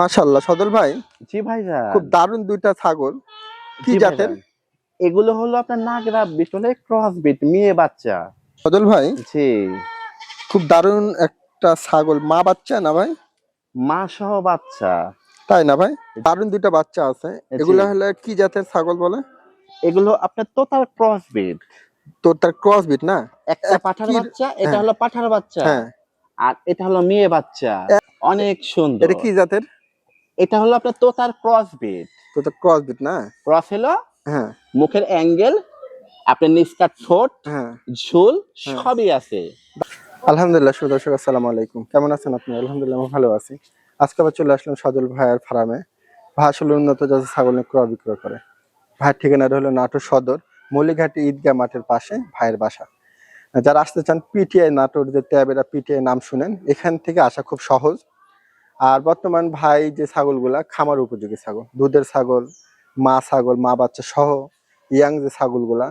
মাশাল্লাহ সদল ভাই। জি ভাইজান। খুব দারুণ দুইটা ছাগল। কি জাতের? এগুলো হলো আপনার নাগরা বিটলে ক্রস বিট মেয়ে বাচ্চা। সদল ভাই জি। খুব দারুণ একটা ছাগল। মা বাচ্চা না ভাই? মা সহ বাচ্চা। তাই না ভাই? দারুণ দুইটা বাচ্চা আছে। এগুলো হলে কি জাতের ছাগল বলে? এগুলো আপনার তোতার ক্রস বিট তোর তার ক্রস বিট না? একটা পাঠার বাচ্চা এটা হ্যাঁ। হলো পাঠার বাচ্চা। হ্যাঁ। আর এটা হলো মেয়ে বাচ্চা। অনেক সুন্দর। এটা কি জাতের? এটা হলো আপনার তোতার ক্রস বিট তোর তার ক্রস বিট না? ক্রস হলো হ্যাঁ। মুখের অ্যাঙ্গেল আপনার নিষ্কাট ঠোঁট হ্যাঁ। ঝোল হ্যাঁ। সবই আছে। আলহামদুলিল্লাহ সুদর্শক আসসালামু আলাইকুম। কেমন আছেন আপনি? আলহামদুলিল্লাহ আমি ভালো আছি। আজকে আবার চলে আসলাম সজল ভাইয়ের ফার্মে। ভাই আসলে উন্নত জাতের ছাগল ক্রয় বিক্রয় করে। ভাইয়ের ঠিকানাটা হলো নাটোর সদর মলিঘাটি ঈদগাহ মাঠের পাশে ভাইয়ের বাসা। যারা আসতে চান পিটিআই নাটোর যে ট্যাবেরা পিটিআই নাম শুনেন এখান থেকে আসা খুব সহজ। আর বর্তমান ভাই যে ছাগলগুলা, খামার উপযোগী ছাগল। দুধের ছাগল, মা ছাগল, মা বাচ্চা সহ ইয়াং যে ছাগলগুলা,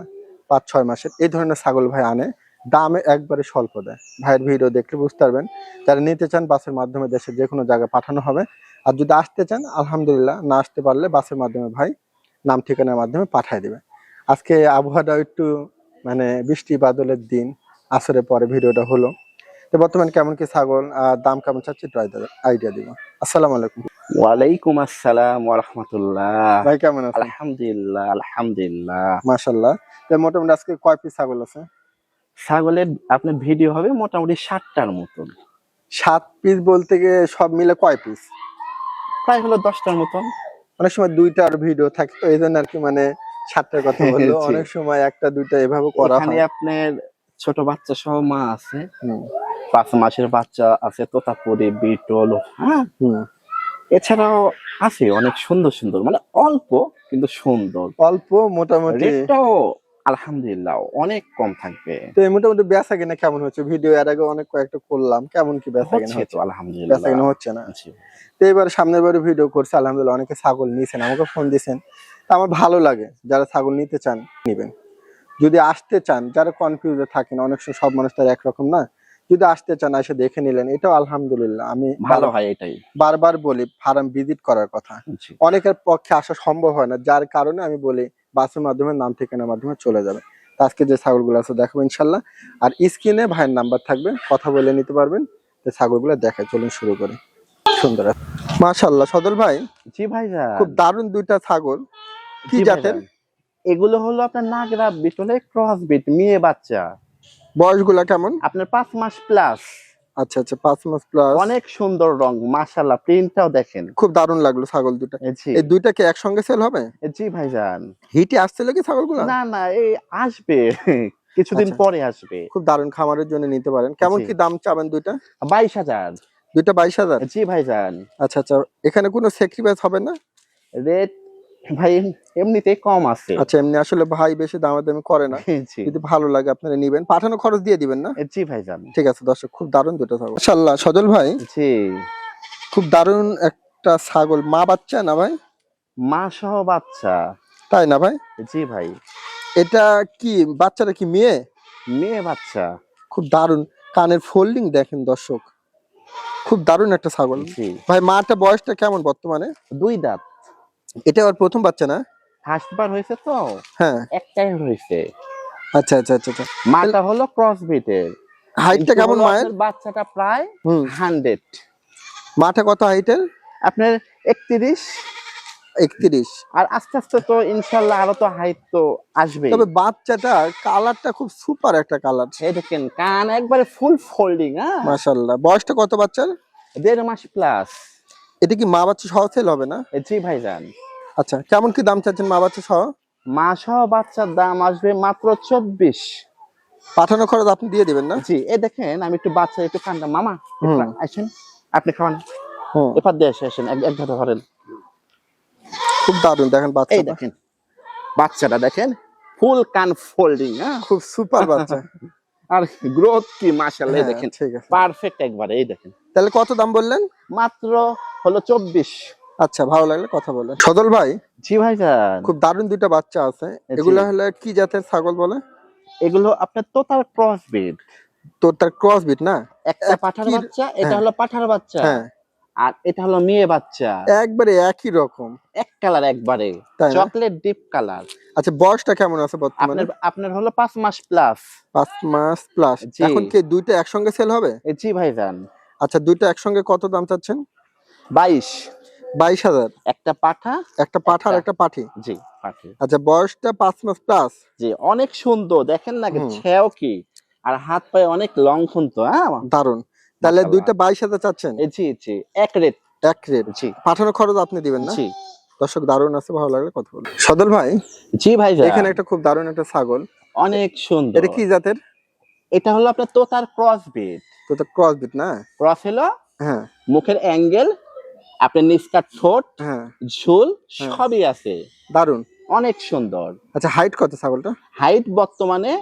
পাঁচ, ছয় মাসের, এই ধরনের ছাগল ভাই আনে, দামে একবারে স্বল্প দেয়। ভাইয়ের ভিডিও দেখলে বুঝতে পারবেন, যারা নিতে চান বাসের মাধ্যমে দেশের যে কোনো জায়গায় পাঠানো হবে। আর যদি আসতে চান, আলহামদুলিল্লাহ, না আসতে পারলে বাসের মাধ্যমে ভাই নাম ঠিকানার মাধ্যমে পাঠিয়ে দেবে। আজকে আবহাওয়াটা একটু মানে বৃষ্টি বাদলের দিন, আসরের পরে ভিডিওটা হলো। তো বর্তমানে কেমন কি ছাগল আর দাম কেমন চাচ্ছি একটু আইডিয়া দিব। আসসালামু আলাইকুম। ওয়ালাইকুম আসসালাম ওয়া রাহমাতুল্লাহ। ভাই কেমন আছেন? আলহামদুলিল্লাহ আলহামদুলিল্লাহ। মাশাল্লাহ তো মোটামুটি আজকে কয় পিস ছাগল আছে? ছাগলের আপনার ভিডিও হবে মোটামুটি ষাটটার মতন। সাত পিস বলতে গিয়ে সব মিলে কয় পিস প্রায় হলো দশটার মতন। অনেক সময় দুইটার ভিডিও থাকে তো এই জন্য আর কি মানে সাতটার কথা বলল। অনেক সময় একটা দুইটা এভাবে করা এখানে হয়। আপনার ছোট বাচ্চা সহ মা আছে। পাঁচ মাসের বাচ্চা আছে তোতাপুরি বিটল হ্যাঁ? এছাড়াও আছে অনেক সুন্দর সুন্দর মানে অল্প কিন্তু সুন্দর। অল্প মোটামুটি। রেটটাও আলহামদুলিল্লাহ অনেক কম থাকবে। তো মোটামুটি বেচা কিনা কেমন হচ্ছে? ভিডিও এর আগে অনেক কয়েকটা করলাম কেমন কি বেচা কিনা হচ্ছে তো বেচা আলহামদুলিল্লাহ। কিনা হচ্ছে না? তো এবার সামনের বারে ভিডিও করছে আলহামদুলিল্লাহ অনেকে ছাগল নিয়েছেন আমাকে ফোন দিয়েছেন তা আমার ভালো লাগে যারা ছাগল নিতে চান নিবেন। যদি আসতে চান যারা কনফিউজে থাকেন অনেক সময় সব মানুষ তার একরকম না যদি আসতে চান এসে দেখে নিলেন এটাও আলহামদুলিল্লাহ। আমি ভালো হয় এটাই। বারবার বলি ফার্ম ভিজিট করার কথা। অনেকের পক্ষে আসা সম্ভব হয় না যার কারণে আমি বলি বাসের মাধ্যমে নাম ঠিকানার মাধ্যমে চলে যাবে আজকে যে ছাগলগুলো আছে দেখাবো ইনশাল্লাহ আর স্ক্রিনে ভাইয়ের নাম্বার থাকবে কথা বলে নিতে পারবেন। তো ছাগলগুলো দেখে চলুন শুরু করে। সুন্দর মাশাল্লাহ সদল ভাই। জি ভাই খুব দারুণ দুইটা ছাগল। কি জাতের? এগুলো হলো আপনার নাগরা বিটলে ক্রস বিট মেয়ে বাচ্চা। বয়সগুলা কেমন? আপনার পাঁচ মাস প্লাস আচ্ছা আচ্ছা পাঁচ মাস প্লাস অনেক সুন্দর রং মাশাল্লাহ প্রিন্টটাও দেখেন। খুব দারুণ লাগল ছাগল দুটা। এই দুইটা কি একসঙ্গে সেল হবে? জি ভাইজান। হিটে আসছিল কি ছাগলগুলো? না না এই আসবে। কিছুদিন আচ্ছা। পরে আসবে। খুব দারুণ খামারের জন্য নিতে পারেন। কেমন কি দাম চাবেন দুইটা? বাইশ হাজার। দুইটা বাইশ হাজার? জি ভাইজান। আচ্ছা আচ্ছা এখানে কোনো স্যাক্রিফাইস হবে না? রেট ভাই এমনিতেই কম আছে। আচ্ছা এমনি আসলে ভাই বেশি দামাদামি করে না। যদি ভালো লাগে আপনারা নিবেন। পাঠানো খরচ দিয়ে দিবেন না? জি ভাইজান ঠিক আছে দর্শক খুব দারুণ দুটো ছাগল। মাশাআল্লাহ সজল ভাই। জি। খুব দারুণ একটা ছাগল। মা বাচ্চা না ভাই? মা সহ বাচ্চা। তাই না ভাই? জি ভাই। এটা কি বাচ্চাটা কি মেয়ে? মেয়ে বাচ্চা। খুব দারুণ। কানের ফোল্ডিং দেখেন দর্শক। খুব দারুণ একটা ছাগল। ভাই মাটা বয়সটা কেমন বর্তমানে? দুই দাঁত। এটা আর প্রথম বাচ্চা না? হাসবার হয়েছে তো। হ্যাঁ। একটাই হয়েছে। আচ্ছা আচ্ছা আচ্ছা আচ্ছা। মাটা হলো ক্রস বিটের হাইটটা কেমন মায়ের? বাচ্চাটা প্রায় হুম। হান্ড্রেড মাটা কত হাইটের আপনার একত্রিশ। একত্রিশ। আর আস্তে আস্তে তো ইনশাল্লাহ আরও তো হাইট তো আসবে তবে বাচ্চাটা কালারটা খুব সুপার একটা কালার এই দেখেন কান একবারে ফুল ফোল্ডিং হ্যাঁ? মাশাল্লাহ বয়সটা কত বাচ্চার? দেড় মাস প্লাস এটা কি মা বাচ্চা সহ সেল হবে না? জি ভাইজান। আচ্ছা কেমন কি দাম চাচ্ছেন মা বাচ্চা সহ? মা সহ বাচ্চার দাম আসবে মাত্র চব্বিশ। পাঠানো খরচ আপনি দিয়ে দিবেন না? জি এই দেখেন আমি একটু বাচ্চা একটু কান্দা মামা। আসেন আপনি খাওয়ান। এবার দিয়ে আসে আসেন এক- ধারে ধরেন খুব দারুণ দেখেন এই বাচ্চা দেখেন বাচ্চাটা দেখেন ফুল কান ফোল্ডিং হ্যাঁ? খুব সুপার বাচ্চা। আর গ্রোথ কি মাশাআল্লাহ এই হ্যাঁ, দেখেন। ঠিক আছে। পারফেক্ট একবারে এই দেখেন। তাহলে কত দাম বললেন? মাত্র হলো চব্বিশ। আচ্ছা ভালো লাগলে কথা বলে সদল ভাই? জি ভাই খুব দারুণ দুইটা বাচ্চা আছে। এগুলো হলে কি জাতের ছাগল বলে? এগুলো আপনার তোতার ক্রস বিট তোর তার ক্রস বিট না? একটা পাঠার বাচ্চা এটা হ্যাঁ। হলো পাঠার বাচ্চা। হ্যাঁ। আর এটা হলো মেয়ে বাচ্চা। একবারে একই রকম। এক কালার একবারে। Chocolate deep colour. আচ্ছা বয়সটা কেমন আছে বর্তমানে? আপনার আপনার হলো পাঁচ মাস প্লাস পাঁচ মাস প্লাস এখন কি দুইটা একসঙ্গে সেল হবে? জি ভাইজান আচ্ছা দুইটা একসঙ্গে কত দাম চাচ্ছেন? বাইশ। বাইশ হাজার। একটা পাঠা একটা পাঠা আর একটা। পাঠি। জি পাঠি। আচ্ছা বয়সটা পাঁচ মাস প্লাস জি অনেক সুন্দর। দেখেন না ছেও কি? আর হাত পায়ে অনেক লং তো হ্যাঁ? দারুণ তাহলে দুইটা বাইশ হাজার চাচ্ছেন? জি জি এক রেট। এক রেট। জি। পাঠানো খরচ আপনি দিবেন না? জি। দর্শক দারুণ আছে ভালো লাগলে কথা বলুন। সদল ভাই জি ভাই এখানে একটা খুব দারুণ একটা ছাগল। অনেক সুন্দর। এটা কি জাতের? এটা হলো আপনার তোতার ক্রস বিট তো তো ক্রস বিট না? ক্রস হলো হ্যাঁ। মুখের অ্যাঙ্গেল আপনার নিষ্কাট ঠোঁট হ্যাঁ। ঝুল হ্যাঁ। সবই আছে। দারুণ অনেক সুন্দর। আচ্ছা হাইট কত ছাগলটা? হাইট বর্তমানে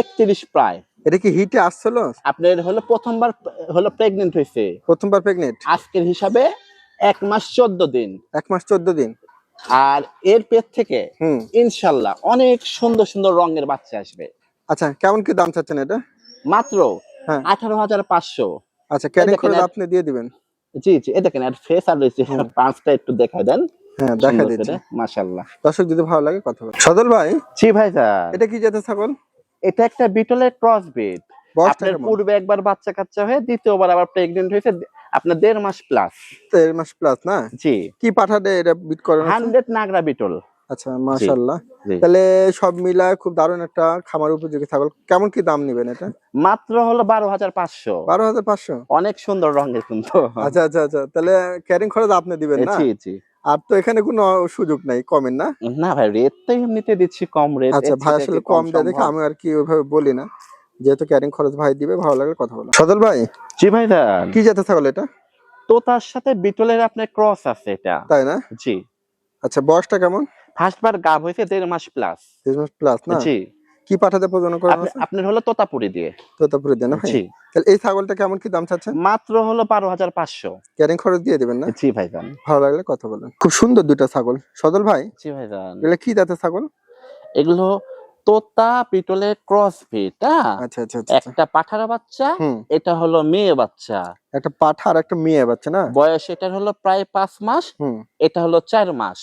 একত্রিশ প্রায়। এটা কি হিটে আসছিল আপনার হলো প্রথমবার হলো প্রেগনেন্ট হয়েছে। প্রথমবার প্রেগনেন্ট আজকের হিসাবে এক মাস চোদ্দ দিন। এক মাস চোদ্দ দিন। আর এর পেট থেকে ইনশাল্লাহ অনেক সুন্দর সুন্দর রঙের বাচ্চা আসবে। আচ্ছা কেমন কি দাম চাচ্ছেন এটা? মাত্র হ্যাঁ। আঠারো হাজার পাঁচশো। আচ্ছা দেখেন আপনি দিয়ে দিবেন? জি জি। এ দেখেন আর ফেস আর রয়েছে পাঁচটা একটু দেখা দেন। হ্যাঁ দেখা দিচ্ছি। মাশাআল্লাহ। দর্শক যদি ভালো লাগে কথা বলুন। সদল ভাই জি ভাই ভাইজা এটা কি জাতের ছাগল? এটা একটা বিটলের ক্রস বিট বয়সটা আপনার পূর্বে একবার বাচ্চা কাচ্চা হয়ে দ্বিতীয়বার আবার প্রেগন্যান্ট হয়েছে আপনার দেড় মাস প্লাস দেড় মাস প্লাস না? জি। কি পাঠাতে এটা বিট করেন হান্ড্রেড নাগরা বিটল। আচ্ছা মাশাআল্লাহ। তাহলে সব মিলায় খুব দারুণ একটা খামার উপযোগী ছাগল। কেমন কি দাম নিবেন এটা? মাত্র হলো বারো হাজার পাঁচশো। বারো হাজার পাঁচশো? অনেক সুন্দর রঙের কিন্তু। আচ্ছা আচ্ছা আচ্ছা। তাহলে ক্যারিং খরচ আপনি দিবেন না? জি জি। আর তো এখানে কোনো সুযোগ নাই কমেন না? না ভাই রেট তো এমনিতে দিচ্ছি কম রেট আচ্ছা ভাই আসলে কম দেয় দেখে আমি আর কি ওইভাবে বলি না। যেহেতু ক্যারিং খরচ ভাই দিবে ভালো লাগলে কথা বলো। সদল ভাই জি ভাই দা কি জাতের ছাগল এটা? তো তার সাথে বিটলের আপনার ক্রস আছে এটা। তাই না? জি। আচ্ছা বয়সটা কেমন? ফার্স্ট বার গাব হয়েছে দেড় মাস প্লাস তিরিশ মাস প্লাস না? জি। কি পাঠাতে প্রজনন আপনি- আছে? আপনার হলো তোতাপুরি দিয়ে। তোতাপুরে দেন ভাই? জি। তাহলে এই ছাগলটা কেমন কি দাম চাচ্ছেন? মাত্র হলো বারো হাজার পাঁচশো। ক্যারিং খরচ দিয়ে দিবেন না? জি ভাইজান। ভালো লাগলে কথা বলেন। খুব সুন্দর দুইটা ছাগল। সদল ভাই? জি ভাইজান। এগুলো কি জাতের ছাগল? এগুলো তোতা পিটলের ক্রস ফিট আচ্ছা আচ্ছা। একটা পাঠার বাচ্চা এটা হলো মেয়ে বাচ্চা। একটা পাঠা আর একটা মেয়ে বাচ্চা না? বয়স এটার হলো প্রায় পাঁচ মাস এটা হলো চার মাস।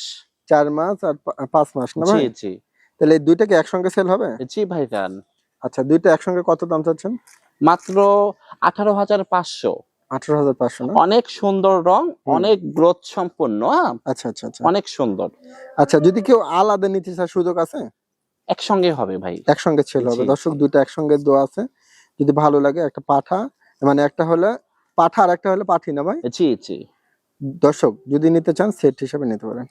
চার মাস আর পাঁচ মাস না জি ভাই? জি। তাহলে এই দুইটা কি একসঙ্গে সেল হবে? জি ভাইজান আচ্ছা দুইটা একসঙ্গে কত দাম চাচ্ছেন? মাত্র আঠারো হাজার পাঁচশো। আঠারো হাজার পাঁচশো না? অনেক সুন্দর রং অনেক গ্রোথ সম্পন্ন? আচ্ছা আচ্ছা আচ্ছা। অনেক সুন্দর। আচ্ছা যদি কেউ আলাদা নিতে চায় সুযোগ আছে? একসঙ্গে হবে ভাই। একসঙ্গে সেল হবে। দর্শক দুইটা একসঙ্গে দোয়া আছে। যদি ভালো লাগে একটা পাঠা মানে একটা হলে পাঠা আর একটা হলে পাঠি না ভাই? জি জি। দর্শক যদি নিতে চান সেট হিসাবে নিতে পারেন।